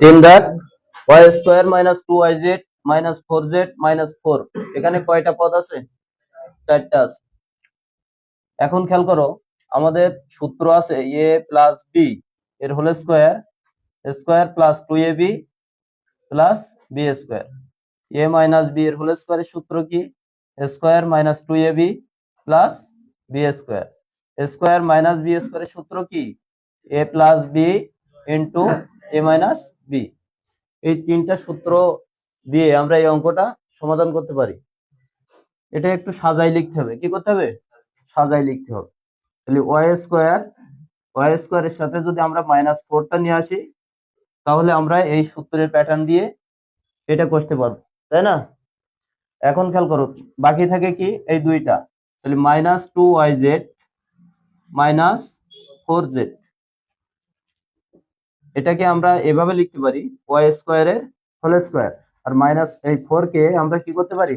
তিন দাগ Y square minus two Y Z minus four Z minus four এখানে কয়টা পদ আছে? চারটা আছে। এখন খেয়াল করো, আমাদের সূত্র আছে এ প্লাস বি এর whole square square plus two A B plus B square A minus B এর হোল স্কোয়ারের সূত্র কি? Square minus two A B plus B square square minus B স্কোয়ারের সূত্র কি? A plus B into A minus B এই তিনটা সূত্র দিয়ে আমরা এই অঙ্কটা সমাধান করতে পারি। এটা একটু সাজাই লিখতে হবে। কি করতে হবে? সাজাই লিখতে হবে। তাহলে ওয়াই স্কোয়ার ওয়াই স্কোয়ারের সাথে যদি আমরা মাইনাস ফোরটা নিয়ে আসি, তাহলে আমরা এই সূত্রের প্যাটার্ন দিয়ে এটা করতে পারব। তাই না? এখন খেয়াল করো, বাকি থাকে কি? এই দুইটা। তাহলে minus two Y Z minus four Z এটাকে আমরা এভাবে লিখতে পারি ওয়াই স্কোয়ারের হোল স্কোয়ার আর মাইনাস এই ফোর কে আমরা কি করতে পারি?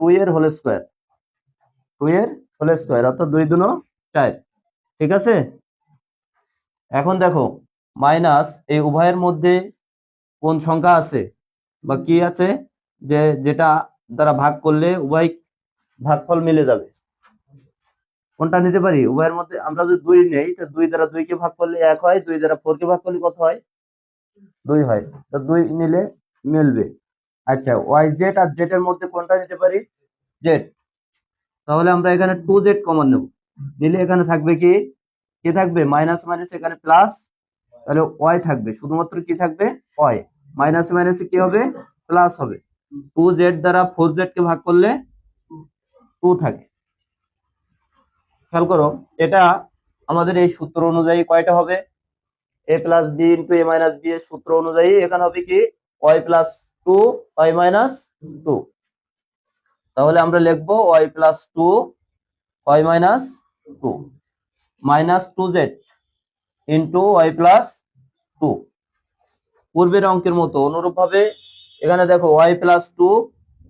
টু এর হোল স্কোয়ার টু এর হোল স্কোয়ার অর্থাৎ দুই দুনো চার, ঠিক আছে? এখন দেখো মাইনাস এই উভয়ের মধ্যে কোন সংখ্যা আছে? বা কি আছে? যে, যেটা দ্বারা ভাগ করলে উভয় ভাগফল মিলে যাবে। কোনটা নিতে পারি? উভয়ের মধ্যে আমরা যদি দুই নেই, তো দুই দ্বারা দুইকে ভাগ করলে এক হয়, দুই দ্বারা ফোর কে ভাগ করলে কত হয়? দুই হয়। তো দুই নিলে মিলবে। আচ্ছা ওয়াই জেড আর জেড এর মধ্যে কোনটা নিতে পারি? জেড। তাহলে আমরা এখানে টু জেড কমন নেব। নিলে এখানে থাকবে কি? কি থাকবে? মাইনাস মাইনাস এখানে প্লাস। তাহলে ওয়াই থাকবে। শুধুমাত্র কি থাকবে? ওয়াই। মাইনাস মাইনাসে কি হবে? প্লাস হবে। টু জেড দ্বারা ফোর জেড কে ভাগ করলে টু থাকে। খেয়াল করো, এটা আমাদের এই সূত্র অনুযায়ী কয়টা হবে? A plus B into A minus B এর সূত্র অনুযায়ী এখানে হবে কি? Y plus two Y minus two তাহলে আমরা লিখব Y plus two Y minus two minus two Z into Y plus two পূর্বের অঙ্কের মতো অনুরূপ ভাবে এখানে দেখো Y plus two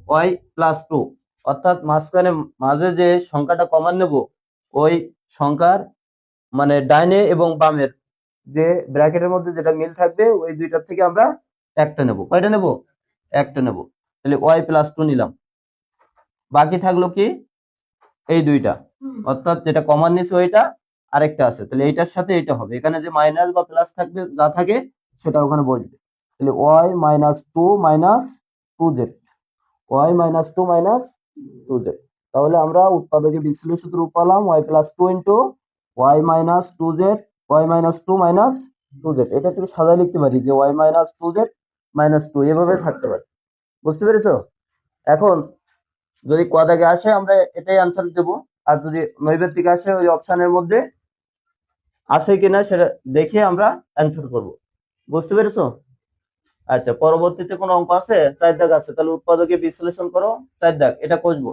Y plus two অর্থাৎ মাঝখানে, মাঝে যে সংখ্যাটা কমান নেব ওই সংখ্যার মানে ডাইনে এবং বামের যে ব্র্যাকেটের মধ্যে যেটা মিল থাকবে ওই দুইটার থেকে আমরা একটা নেব। কয়টা নেব? একটা নেব। তাহলে ওয়াই প্লাস টু নিলাম। বাকি থাকল কি? এই দুইটা। অর্থাৎ যেটা কমন নিছে ওইটা আরেকটা আছে। তাহলে এইটার সাথে এটা হবে। এখানে যে মাইনাস বা প্লাস থাকবে যা থাকে সেটা ওখানে বসবে। তাহলে Y minus two minus two Z Y minus two minus two Z তাহলে আমরা উৎপাদকে বিশ্লেষিত রূপ পেলাম Y plus two into Y minus two Z Y minus two minus two Z এটা একটু সাজায় লিখতে পারি যে Y minus two Z minus two এভাবে থাকতে পারে। বুঝতে পেরেছ? এখন যদি কোয়াদাগে আসে, আমরা এটাই আনসার দেব। আর যদি নৈবেদ্যিক আসে, ওই অপশানের মধ্যে আছে কিনা, সেটা দেখে আমরা অ্যান্সার করব। বুঝতে পেরেছ? আচ্ছা পরবর্তীতে কোনো অঙ্ক আছে? চার দাগ আছে, তাহলে উৎপাদকে বিশ্লেষণ করো। চার দাগ, এটা কষবো।